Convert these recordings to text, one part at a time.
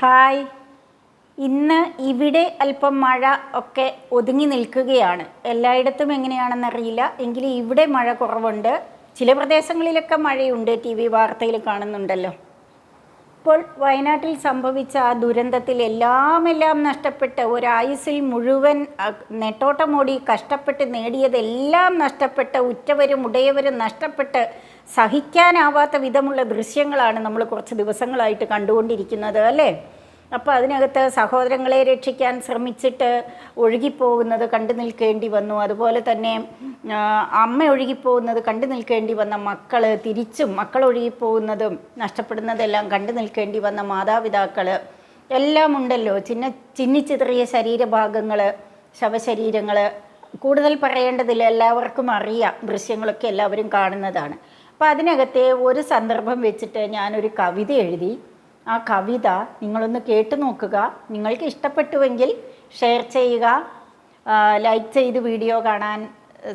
Hi. ഇന്ന് ഇവിടെ അല്പം മഴ ഒക്കെ ഒതുങ്ങി നിൽക്കുകയാണ്. എല്ലായിടത്തും എങ്ങനെയാണെന്നറിയില്ല. എങ്കിലും ഇവിടെ മഴ കുറവുണ്ട്. ചില പ്രദേശങ്ങളിലൊക്കെ മഴയുണ്ട്. ടി വി വാർത്തയിൽ കാണുന്നുണ്ടല്ലോ. ഇപ്പോൾ വയനാട്ടിൽ സംഭവിച്ച ആ ദുരന്തത്തിൽ എല്ലാം എല്ലാം നഷ്ടപ്പെട്ട് ഒരായുസിൽ മുഴുവൻ നെട്ടോട്ടമോടി കഷ്ടപ്പെട്ട് നേടിയതെല്ലാം നഷ്ടപ്പെട്ട് ഉറ്റവരും ഉടയവരും നഷ്ടപ്പെട്ട് സഹിക്കാനാവാത്ത വിധമുള്ള ദൃശ്യങ്ങളാണ് നമ്മൾ കുറച്ച് ദിവസങ്ങളായിട്ട് കണ്ടുകൊണ്ടിരിക്കുന്നത് അല്ലേ? അപ്പോൾ അതിനകത്ത് സഹോദരങ്ങളെ രക്ഷിക്കാൻ ശ്രമിച്ചിട്ട് ഒഴുകിപ്പോകുന്നത് കണ്ടു നിൽക്കേണ്ടി വന്നു. അതുപോലെ തന്നെ അമ്മ ഒഴുകിപ്പോകുന്നത് കണ്ടു നിൽക്കേണ്ടി വന്ന മക്കൾ തിരിച്ചും മക്കൾ ഒഴുകിപ്പോകുന്നതും നഷ്ടപ്പെടുന്നതെല്ലാം കണ്ടു നിൽക്കേണ്ടി വന്ന മാതാപിതാക്കൾ എല്ലാം ഉണ്ടല്ലോ. ചിന്ന ചിന്നിച്ചിതറിയ ശരീരഭാഗങ്ങൾ ശവശരീരങ്ങൾ കൂടുതൽ പറയേണ്ടതില്ല എല്ലാവർക്കും അറിയാം ദൃശ്യങ്ങളൊക്കെ എല്ലാവരും കാണുന്നതാണ്. അപ്പോൾ അതിനകത്തെ ഒരു സന്ദർഭം വെച്ചിട്ട് ഞാനൊരു കവിത എഴുതി. ആ കവിത നിങ്ങളൊന്ന് കേട്ടു നോക്കുക. നിങ്ങൾക്ക് ഇഷ്ടപ്പെട്ടുവെങ്കിൽ ഷെയർ ചെയ്യുക ലൈക്ക് ചെയ്ത് വീഡിയോ കാണാൻ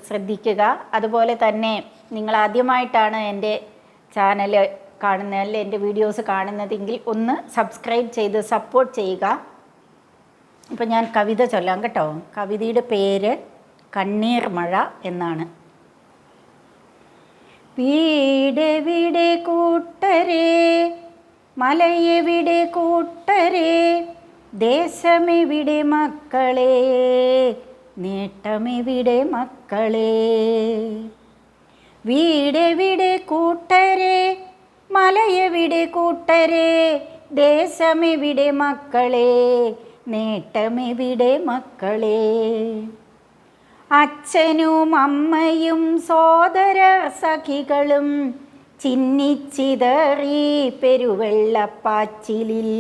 ശ്രദ്ധിക്കുക. അതുപോലെ തന്നെ നിങ്ങൾ ആദ്യമായിട്ടാണ് എന്റെ ചാനൽ കാണുന്നത് അല്ലെ എന്റെ വീഡിയോസ് കാണുന്നതെങ്കിൽ ഒന്ന് സബ്സ്ക്രൈബ് ചെയ്ത് സപ്പോർട്ട് ചെയ്യുക. ഇപ്പം ഞാൻ കവിത ചൊല്ലാം കേട്ടോ. കവിതയുടെ പേര് കണ്ണീർ മഴ എന്നാണ്. വീടെവിടെ കൂട്ടരേ മലയെവിടെ കൂട്ടരെ ദേശമെവിടെ മക്കളെ നേട്ടമെവിടെ മക്കളെ? വീടെവിടെ കൂട്ടരെ മലയെവിടെ കൂട്ടരെ ദേശമെവിടെ മക്കളെ നേട്ടമെവിടെ മക്കളെ? അച്ഛനും അമ്മയും സോദര സഖികളും ചിന്നിച്ചിതറി പെരുവെള്ളപ്പാച്ചിലിൽ.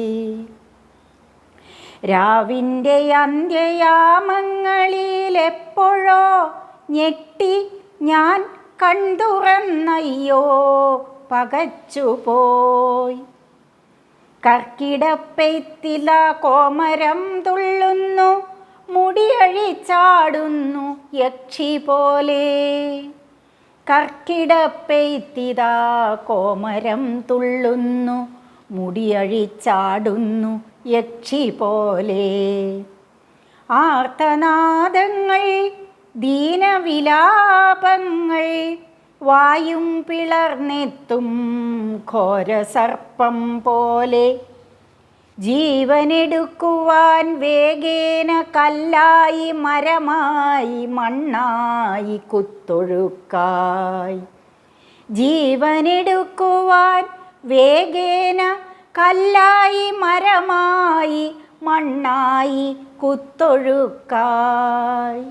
രാവിന്റെ അന്ത്യയാമങ്ങളിലെപ്പോഴോ ഞെട്ടി ഞാൻ കൺതുറന്നയ്യോ പകച്ചുപോയി. കർക്കിടപ്പെയ്ത്തില കോമരം തുള്ളുന്നു മുടിയഴിച്ചാടുന്നു യക്ഷി പോലെ. കർക്കിടപ്പെയ്ത്തിതാ കോമരം തുള്ളുന്നു മുടിയഴിച്ചാടുന്നു യക്ഷി പോലെ. ആർത്തനാദങ്ങൾ ദീനവിലാപങ്ങൾ വായും പിളർന്നെത്തും ഘോരസർപ്പം പോലെ. ജീവനെടുക്കുവാൻ വേഗേന കല്ലായി മരമായി മണ്ണായി കുത്തൊഴുക്കായി. ജീവനെടുക്കുവാൻ വേഗേന കല്ലായി മരമായി മണ്ണായി കുത്തൊഴുക്കായി.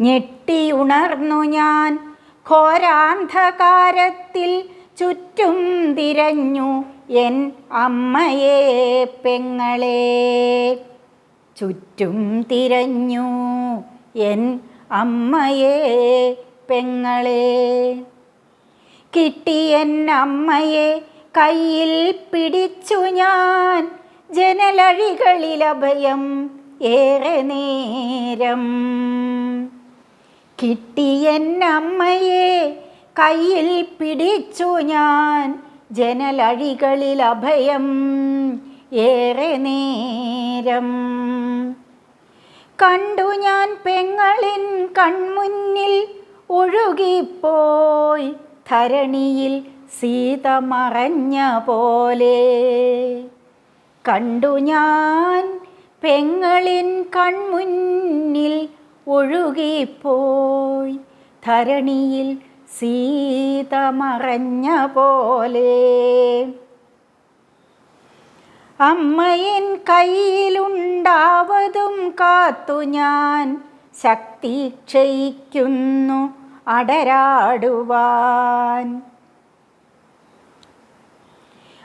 ഞെട്ടിയുണർന്നു ഞാൻ ഘോരാന്ധകാരത്തിൽ ചുറ്റും തിരഞ്ഞു. എൻ അമ്മയെ പെങ്ങളെ. ചുറ്റും തിരഞ്ഞു എൻ അമ്മയെ പെങ്ങളെ. കിട്ടിയൻ അമ്മയെ കയ്യിൽ പിടിച്ചു ഞാൻ ജനലഴികളിൽ അഭയം ഏറെ നേരം. കിട്ടിയൻ അമ്മയെ കയ്യിൽ പിടിച്ചു ഞാൻ ജനലഴികളിൽ അഭയം ഏറെ നേരം. കണ്ടു ഞാൻ പെങ്ങളിൻ കൺമുന്നിൽ ഒഴുകിപ്പോയി ധരണിയിൽ സീത മറഞ്ഞ പോലെ. കണ്ടു ഞാൻ പെങ്ങളിൻ കൺമുന്നിൽ ഒഴുകിപ്പോയി ധരണിയിൽ സീത മറഞ്ഞ പോലെ. അമ്മയിൻ കയ്യിലുണ്ടാവതും കാത്തു ഞാൻ ശക്തി ക്ഷയിക്കുന്നു അടരാടുവാൻ.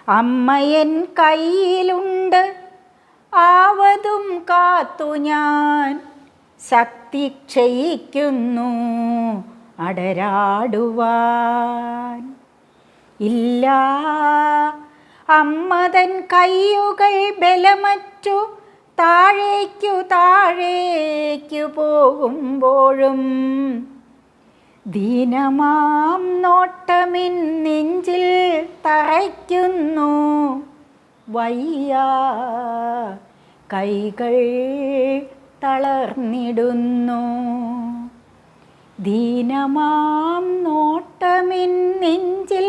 അമ്മയൻ കയ്യിലുണ്ട് ആവതും കാത്തു ഞാൻ ശക്തി ക്ഷയിക്കുന്നു അടരാടുവാൻ. ഇല്ല അമ്മതൻ കയ്യുകൾ ബലമറ്റു താഴേക്കു താഴേക്കു പോകുമ്പോഴും ദീനമാം നോട്ടമിൻ നെഞ്ചിൽ തറയ്ക്കുന്നു. വയ്യ കൈകൾ തളർന്നിടുന്നു. ദീനമാം നോട്ടമിൻ നെഞ്ചിൽ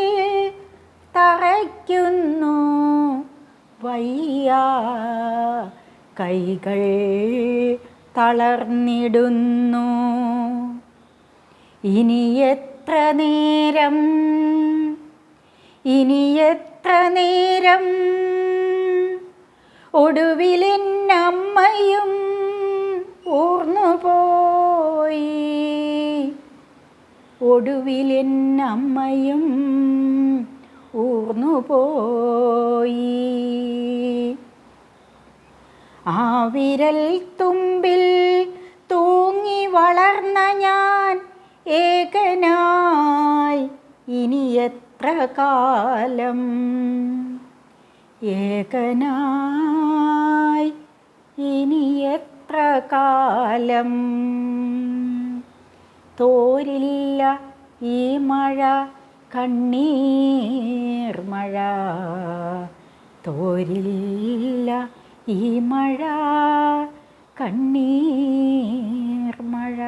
തറയ്ക്കുന്നു. വയ്യ കൈകൾ തളർന്നിടുന്നു. ഇനി എത്ര നേരം ഇനി എത്ര നേരം? ഒടുവിലെന്നമ്മയും ഊർന്നുപോയി. ഒടുവിലെന്നമ്മയും ഊർന്നുപോയി. ആ വിരൽ തുമ്പിൽ തൂങ്ങി വളർന്ന ഞാൻ ഏകനായി. ഇനി എത്ര കാലം? ഏകനായി. ഇനി എത്ര കാലം? തോരില്ല ഈ മഴ കണ്ണീർ മഴ. തോരില്ല ഈ മഴ കണ്ണീർ മഴ.